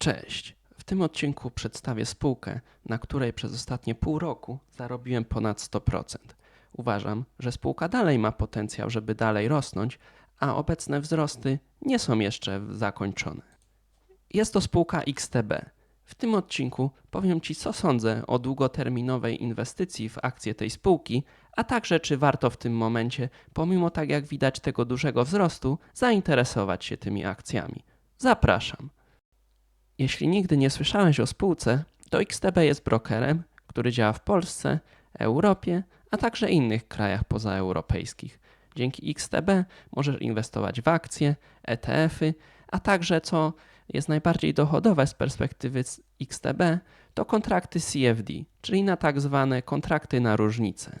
Cześć. W tym odcinku przedstawię spółkę, na której przez ostatnie pół roku zarobiłem ponad 100%. Uważam, że spółka dalej ma potencjał, żeby dalej rosnąć, a obecne wzrosty nie są jeszcze zakończone. Jest to spółka XTB. W tym odcinku powiem Ci, co sądzę o długoterminowej inwestycji w akcje tej spółki, a także czy warto w tym momencie, pomimo tak jak widać tego dużego wzrostu, zainteresować się tymi akcjami. Zapraszam. Jeśli nigdy nie słyszałeś o spółce, to XTB jest brokerem, który działa w Polsce, Europie, a także innych krajach pozaeuropejskich. Dzięki XTB możesz inwestować w akcje, ETF-y, a także, co jest najbardziej dochodowe z perspektywy XTB, to kontrakty CFD, czyli na tak zwane kontrakty na różnicę.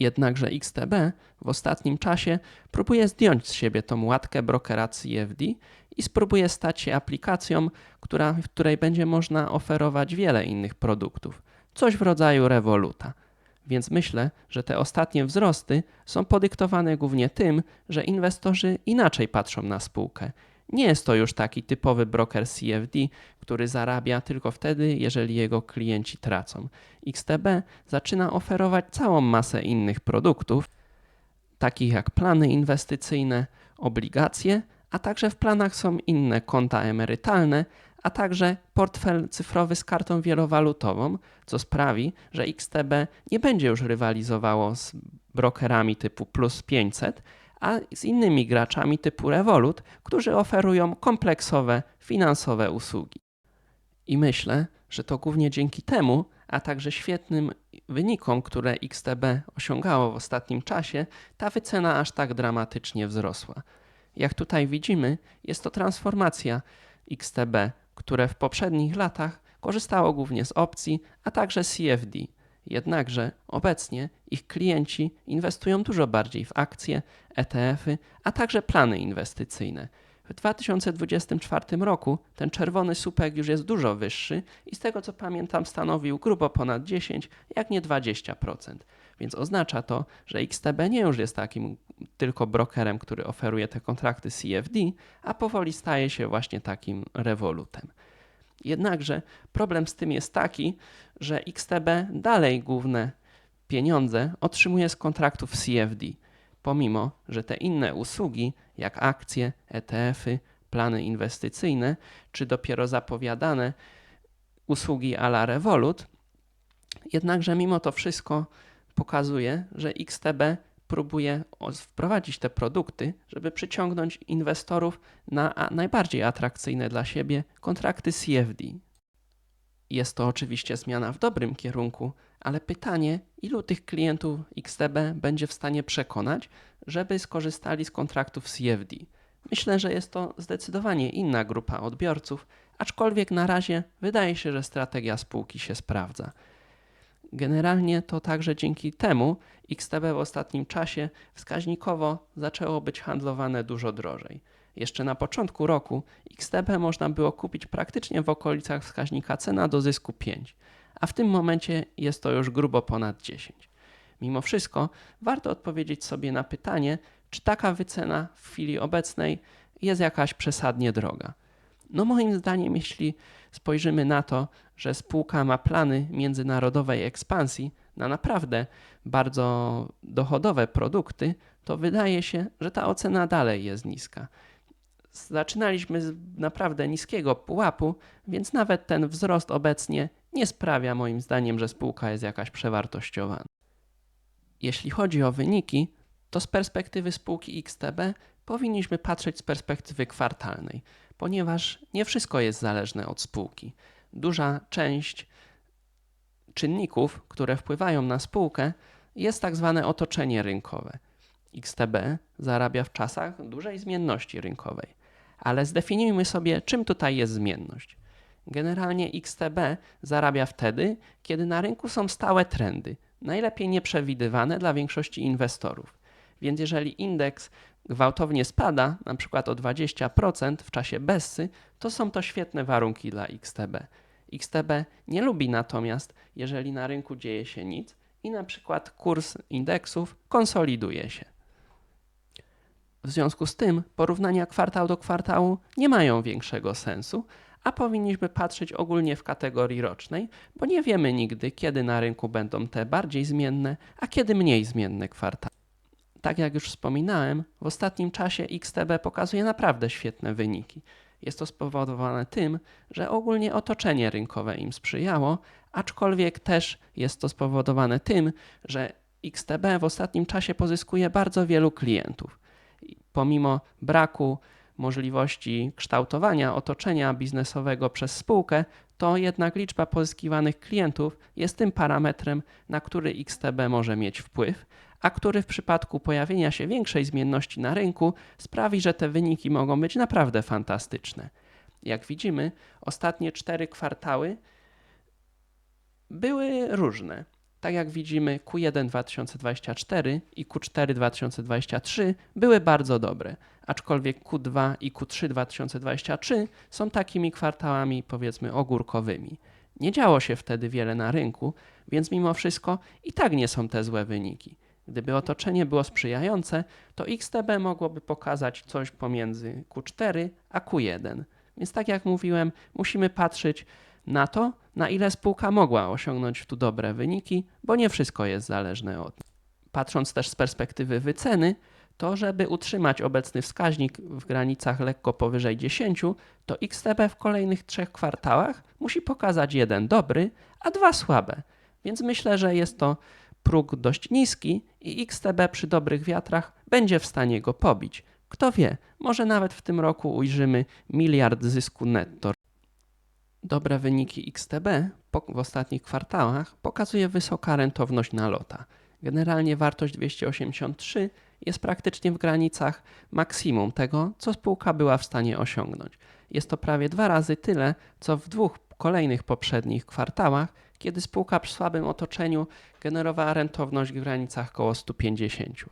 Jednakże XTB w ostatnim czasie próbuje zdjąć z siebie tą łatkę brokera CFD i spróbuje stać się aplikacją, która, w której będzie można oferować wiele innych produktów, coś w rodzaju Revoluta. Więc myślę, że te ostatnie wzrosty są podyktowane głównie tym, że inwestorzy inaczej patrzą na spółkę. Nie jest to już taki typowy broker CFD, który zarabia tylko wtedy, jeżeli jego klienci tracą. XTB zaczyna oferować całą masę innych produktów, takich jak plany inwestycyjne, obligacje, a także w planach są inne konta emerytalne, a także portfel cyfrowy z kartą wielowalutową, co sprawi, że XTB nie będzie już rywalizowało z brokerami typu plus 500, a z innymi graczami typu Revolut, którzy oferują kompleksowe finansowe usługi. I myślę, że to głównie dzięki temu, a także świetnym wynikom, które XTB osiągało w ostatnim czasie, ta wycena aż tak dramatycznie wzrosła. Jak tutaj widzimy, jest to transformacja XTB, które w poprzednich latach korzystało głównie z opcji, a także CFD. Jednakże obecnie ich klienci inwestują dużo bardziej w akcje, ETF-y, a także plany inwestycyjne. W 2024 roku ten czerwony słupek już jest dużo wyższy i z tego co pamiętam stanowił grubo ponad 10, jak nie 20%. Więc oznacza to, że XTB nie już jest takim tylko brokerem, który oferuje te kontrakty CFD, a powoli staje się właśnie takim rewolutem. Jednakże problem z tym jest taki, że XTB dalej główne pieniądze otrzymuje z kontraktów CFD, pomimo że te inne usługi, jak akcje, ETF-y, plany inwestycyjne, czy dopiero zapowiadane usługi a la Revolut, jednakże mimo to wszystko pokazuje, że XTB próbuje wprowadzić te produkty, żeby przyciągnąć inwestorów na najbardziej atrakcyjne dla siebie kontrakty CFD. Jest to oczywiście zmiana w dobrym kierunku, ale pytanie, ilu tych klientów XTB będzie w stanie przekonać, żeby skorzystali z kontraktów CFD. Myślę, że jest to zdecydowanie inna grupa odbiorców, aczkolwiek na razie wydaje się, że strategia spółki się sprawdza. Generalnie to także dzięki temu XTB w ostatnim czasie wskaźnikowo zaczęło być handlowane dużo drożej. Jeszcze na początku roku XTB można było kupić praktycznie w okolicach wskaźnika cena do zysku 5, a w tym momencie jest to już grubo ponad 10. Mimo wszystko warto odpowiedzieć sobie na pytanie, czy taka wycena w chwili obecnej jest jakaś przesadnie droga. No moim zdaniem, jeśli spojrzymy na to, że spółka ma plany międzynarodowej ekspansji na naprawdę bardzo dochodowe produkty, to wydaje się, że ta ocena dalej jest niska. Zaczynaliśmy z naprawdę niskiego pułapu, więc nawet ten wzrost obecnie nie sprawia moim zdaniem, że spółka jest jakaś przewartościowana. Jeśli chodzi o wyniki, to z perspektywy spółki XTB powinniśmy patrzeć z perspektywy kwartalnej, ponieważ nie wszystko jest zależne od spółki. Duża część czynników, które wpływają na spółkę, jest tak zwane otoczenie rynkowe. XTB zarabia w czasach dużej zmienności rynkowej, ale zdefiniujmy sobie, czym tutaj jest zmienność. Generalnie XTB zarabia wtedy, kiedy na rynku są stałe trendy, najlepiej nieprzewidywane dla większości inwestorów. Więc jeżeli indeks gwałtownie spada, na przykład o 20% w czasie bessy, to są to świetne warunki dla XTB. XTB nie lubi natomiast, jeżeli na rynku dzieje się nic i na przykład kurs indeksów konsoliduje się. W związku z tym porównania kwartał do kwartału nie mają większego sensu, a powinniśmy patrzeć ogólnie w kategorii rocznej, bo nie wiemy nigdy, kiedy na rynku będą te bardziej zmienne, a kiedy mniej zmienne kwartały. Tak jak już wspominałem, w ostatnim czasie XTB pokazuje naprawdę świetne wyniki. Jest to spowodowane tym, że ogólnie otoczenie rynkowe im sprzyjało, aczkolwiek też jest to spowodowane tym, że XTB w ostatnim czasie pozyskuje bardzo wielu klientów. Pomimo braku możliwości kształtowania otoczenia biznesowego przez spółkę, to jednak liczba pozyskiwanych klientów jest tym parametrem, na który XTB może mieć wpływ, a który w przypadku pojawienia się większej zmienności na rynku sprawi, że te wyniki mogą być naprawdę fantastyczne. Jak widzimy, ostatnie cztery kwartały były różne. Tak jak widzimy, Q1 2024 i Q4 2023 były bardzo dobre, aczkolwiek Q2 i Q3 2023 są takimi kwartałami, powiedzmy, ogórkowymi. Nie działo się wtedy wiele na rynku, więc mimo wszystko i tak nie są te złe wyniki. Gdyby otoczenie było sprzyjające, to XTB mogłoby pokazać coś pomiędzy Q4 a Q1. Więc tak jak mówiłem, musimy patrzeć na to, na ile spółka mogła osiągnąć tu dobre wyniki, bo nie wszystko jest zależne od. Patrząc też z perspektywy wyceny, to żeby utrzymać obecny wskaźnik w granicach lekko powyżej 10, to XTB w kolejnych trzech kwartałach musi pokazać jeden dobry, a dwa słabe. Więc myślę, że jest to próg dość niski i XTB przy dobrych wiatrach będzie w stanie go pobić. Kto wie, może nawet w tym roku ujrzymy miliard zysku netto. Dobre wyniki XTB w ostatnich kwartałach pokazuje wysoka rentowność na lota. Generalnie wartość 283 jest praktycznie w granicach maksimum tego, co spółka była w stanie osiągnąć. Jest to prawie dwa razy tyle, co w dwóch kolejnych poprzednich kwartałach, kiedy spółka przy słabym otoczeniu generowała rentowność w granicach około 150.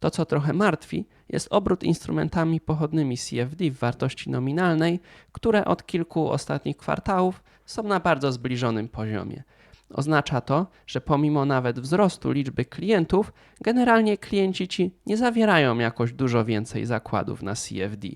To, co trochę martwi, jest obrót instrumentami pochodnymi CFD w wartości nominalnej, które od kilku ostatnich kwartałów są na bardzo zbliżonym poziomie. Oznacza to, że pomimo nawet wzrostu liczby klientów, generalnie klienci ci nie zawierają jakoś dużo więcej zakładów na CFD.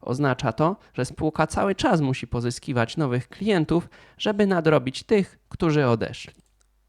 Oznacza to, że spółka cały czas musi pozyskiwać nowych klientów, żeby nadrobić tych, którzy odeszli.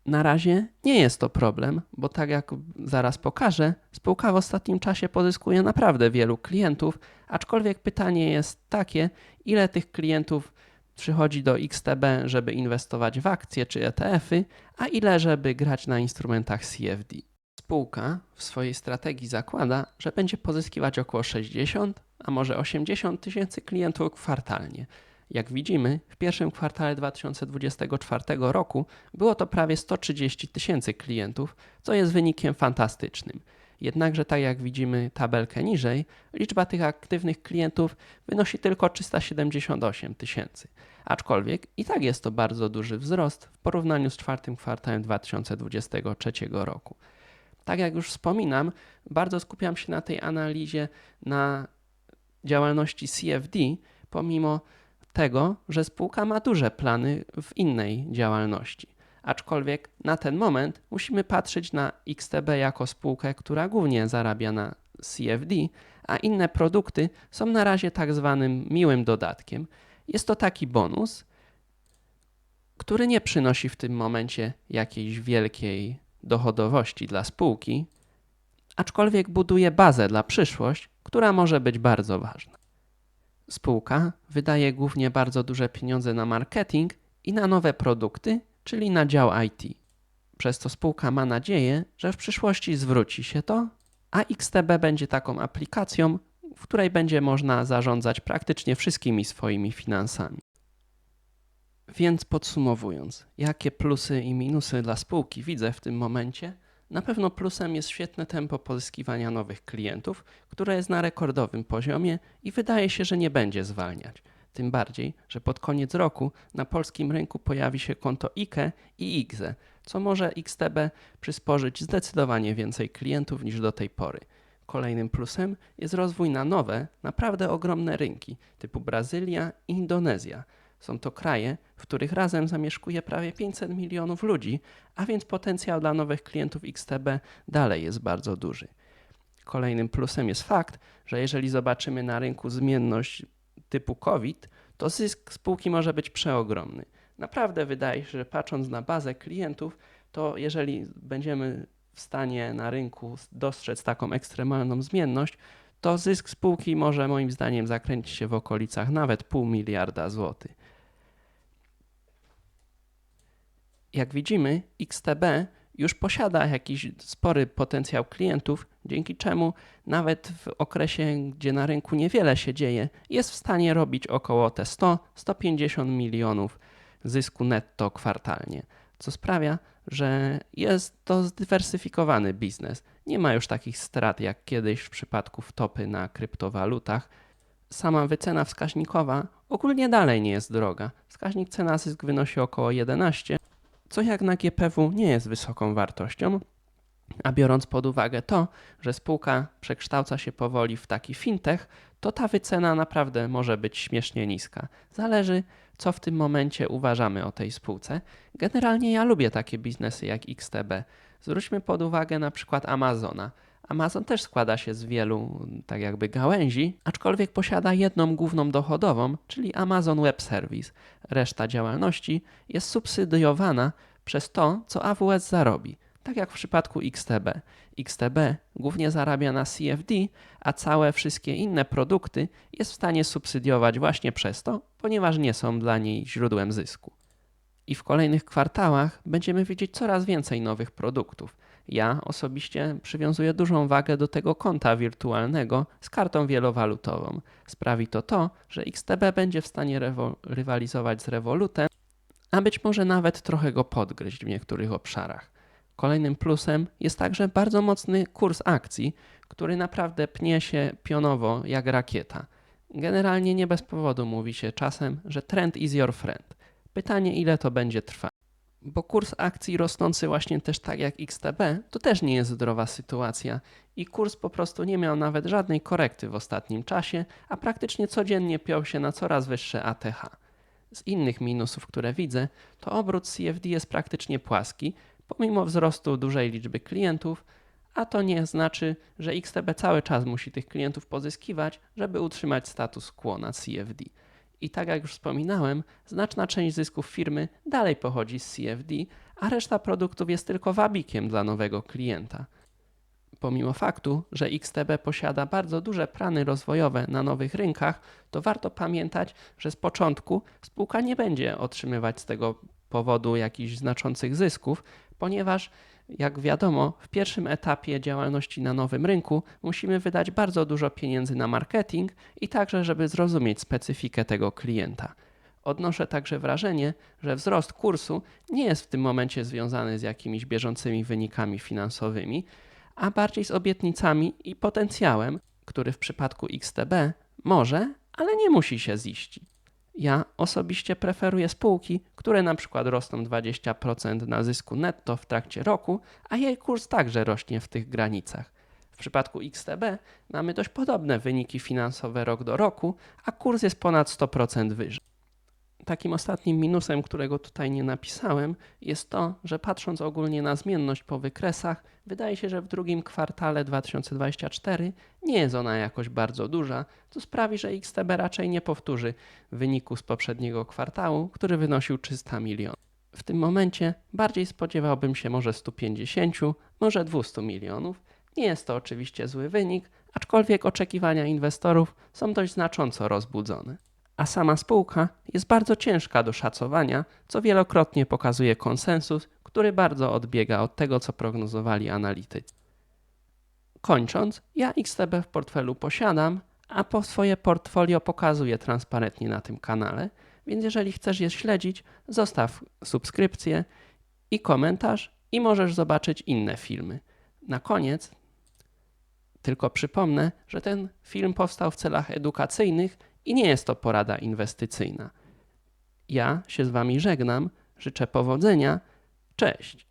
Na razie nie jest to problem, bo tak jak zaraz pokażę, spółka w ostatnim czasie pozyskuje naprawdę wielu klientów, aczkolwiek pytanie jest takie, ile tych klientów przychodzi do XTB, żeby inwestować w akcje czy ETF-y, a ile żeby grać na instrumentach CFD. Spółka w swojej strategii zakłada, że będzie pozyskiwać około 60, a może 80 tysięcy klientów kwartalnie. Jak widzimy, w pierwszym kwartale 2024 roku było to prawie 130 tysięcy klientów, co jest wynikiem fantastycznym. Jednakże, tak jak widzimy tabelkę niżej, liczba tych aktywnych klientów wynosi tylko 378 tysięcy. Aczkolwiek i tak jest to bardzo duży wzrost w porównaniu z czwartym kwartałem 2023 roku. Tak jak już wspominam, bardzo skupiam się na tej analizie na działalności CFD, pomimo tego, że spółka ma duże plany w innej działalności. Aczkolwiek na ten moment musimy patrzeć na XTB jako spółkę, która głównie zarabia na CFD, a inne produkty są na razie tak zwanym miłym dodatkiem. Jest to taki bonus, który nie przynosi w tym momencie jakiejś wielkiej dochodowości dla spółki, aczkolwiek buduje bazę dla przyszłość, która może być bardzo ważna. Spółka wydaje głównie bardzo duże pieniądze na marketing i na nowe produkty, czyli na dział IT. Przez to spółka ma nadzieję, że w przyszłości zwróci się to, a XTB będzie taką aplikacją, w której będzie można zarządzać praktycznie wszystkimi swoimi finansami. Więc podsumowując, jakie plusy i minusy dla spółki widzę w tym momencie? Na pewno plusem jest świetne tempo pozyskiwania nowych klientów, które jest na rekordowym poziomie i wydaje się, że nie będzie zwalniać. Tym bardziej, że pod koniec roku na polskim rynku pojawi się konto IKE i IGZE, co może XTB przysporzyć zdecydowanie więcej klientów niż do tej pory. Kolejnym plusem jest rozwój na nowe, naprawdę ogromne rynki typu Brazylia i Indonezja. Są to kraje, w których razem zamieszkuje prawie 500 milionów ludzi, a więc potencjał dla nowych klientów XTB dalej jest bardzo duży. Kolejnym plusem jest fakt, że jeżeli zobaczymy na rynku zmienność typu COVID, to zysk spółki może być przeogromny. Naprawdę wydaje się, że patrząc na bazę klientów, to jeżeli będziemy w stanie na rynku dostrzec taką ekstremalną zmienność, to zysk spółki może moim zdaniem zakręcić się w okolicach nawet pół miliarda złotych. Jak widzimy, XTB już posiada jakiś spory potencjał klientów, dzięki czemu nawet w okresie, gdzie na rynku niewiele się dzieje, jest w stanie robić około te 100-150 milionów zysku netto kwartalnie, co sprawia, że jest to zdywersyfikowany biznes. Nie ma już takich strat jak kiedyś w przypadku wtopy na kryptowalutach. Sama wycena wskaźnikowa ogólnie dalej nie jest droga. Wskaźnik cena zysk wynosi około 11, co jak na GPW nie jest wysoką wartością, a biorąc pod uwagę to, że spółka przekształca się powoli w taki fintech, to ta wycena naprawdę może być śmiesznie niska. Zależy, co w tym momencie uważamy o tej spółce. Generalnie ja lubię takie biznesy jak XTB. Zwróćmy pod uwagę na przykład Amazona. Amazon też składa się z wielu, tak jakby, gałęzi, aczkolwiek posiada jedną główną dochodową, czyli Amazon Web Service. Reszta działalności jest subsydiowana przez to, co AWS zarobi, tak jak w przypadku XTB. XTB głównie zarabia na CFD, a całe wszystkie inne produkty jest w stanie subsydiować właśnie przez to, ponieważ nie są dla niej źródłem zysku. I w kolejnych kwartałach będziemy widzieć coraz więcej nowych produktów. Ja osobiście przywiązuję dużą wagę do tego konta wirtualnego z kartą wielowalutową. Sprawi to to, że XTB będzie w stanie rywalizować z Revolutem, a być może nawet trochę go podgryźć w niektórych obszarach. Kolejnym plusem jest także bardzo mocny kurs akcji, który naprawdę pnie się pionowo jak rakieta. Generalnie nie bez powodu mówi się czasem, że trend is your friend. Pytanie, ile to będzie trwać. Bo kurs akcji rosnący właśnie też tak jak XTB, to też nie jest zdrowa sytuacja i kurs po prostu nie miał nawet żadnej korekty w ostatnim czasie, a praktycznie codziennie piął się na coraz wyższe ATH. Z innych minusów, które widzę, to obrót CFD jest praktycznie płaski, pomimo wzrostu dużej liczby klientów, a to nie znaczy, że XTB cały czas musi tych klientów pozyskiwać, żeby utrzymać status quo na CFD. I tak jak już wspominałem, znaczna część zysków firmy dalej pochodzi z CFD, a reszta produktów jest tylko wabikiem dla nowego klienta. Pomimo faktu, że XTB posiada bardzo duże plany rozwojowe na nowych rynkach, to warto pamiętać, że z początku spółka nie będzie otrzymywać z tego powodu jakichś znaczących zysków, ponieważ jak wiadomo, w pierwszym etapie działalności na nowym rynku musimy wydać bardzo dużo pieniędzy na marketing i także, żeby zrozumieć specyfikę tego klienta. Odnoszę także wrażenie, że wzrost kursu nie jest w tym momencie związany z jakimiś bieżącymi wynikami finansowymi, a bardziej z obietnicami i potencjałem, który w przypadku XTB może, ale nie musi się ziścić. Ja osobiście preferuję spółki, które na przykład rosną 20% na zysku netto w trakcie roku, a jej kurs także rośnie w tych granicach. W przypadku XTB mamy dość podobne wyniki finansowe rok do roku, a kurs jest ponad 100% wyżej. Takim ostatnim minusem, którego tutaj nie napisałem, jest to, że patrząc ogólnie na zmienność po wykresach, wydaje się, że w drugim kwartale 2024 nie jest ona jakoś bardzo duża, co sprawi, że XTB raczej nie powtórzy wyniku z poprzedniego kwartału, który wynosił 300 milionów. W tym momencie bardziej spodziewałbym się może 150, może 200 milionów. Nie jest to oczywiście zły wynik, aczkolwiek oczekiwania inwestorów są dość znacząco rozbudzone a sama spółka jest bardzo ciężka do szacowania, co wielokrotnie pokazuje konsensus, który bardzo odbiega od tego, co prognozowali analitycy. Kończąc, ja XTB w portfelu posiadam, a po swoje portfolio pokazuję transparentnie na tym kanale, więc jeżeli chcesz je śledzić, zostaw subskrypcję i komentarz i możesz zobaczyć inne filmy. Na koniec tylko przypomnę, że ten film powstał w celach edukacyjnych i nie jest to porada inwestycyjna. Ja się z Wami żegnam, życzę powodzenia. Cześć!